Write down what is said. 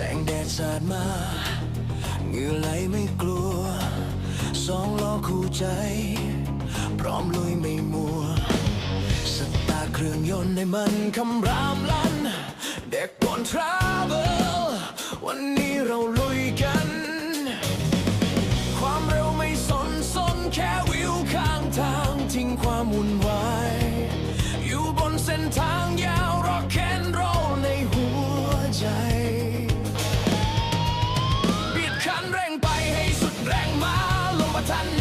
แสงแดดสาดมาเงื่อไหลไม่กลัว สองล้อคู่ใจ พร้อมลุยไม่มัว สตาร์เครื่องยนต์ให้มันคำรามลัน เด็กบนทราเวลวันนี้เราลุยกัน ความเร็วไม่สนสนแค่วิวข้างทางทิ้งความวุ่นวาย time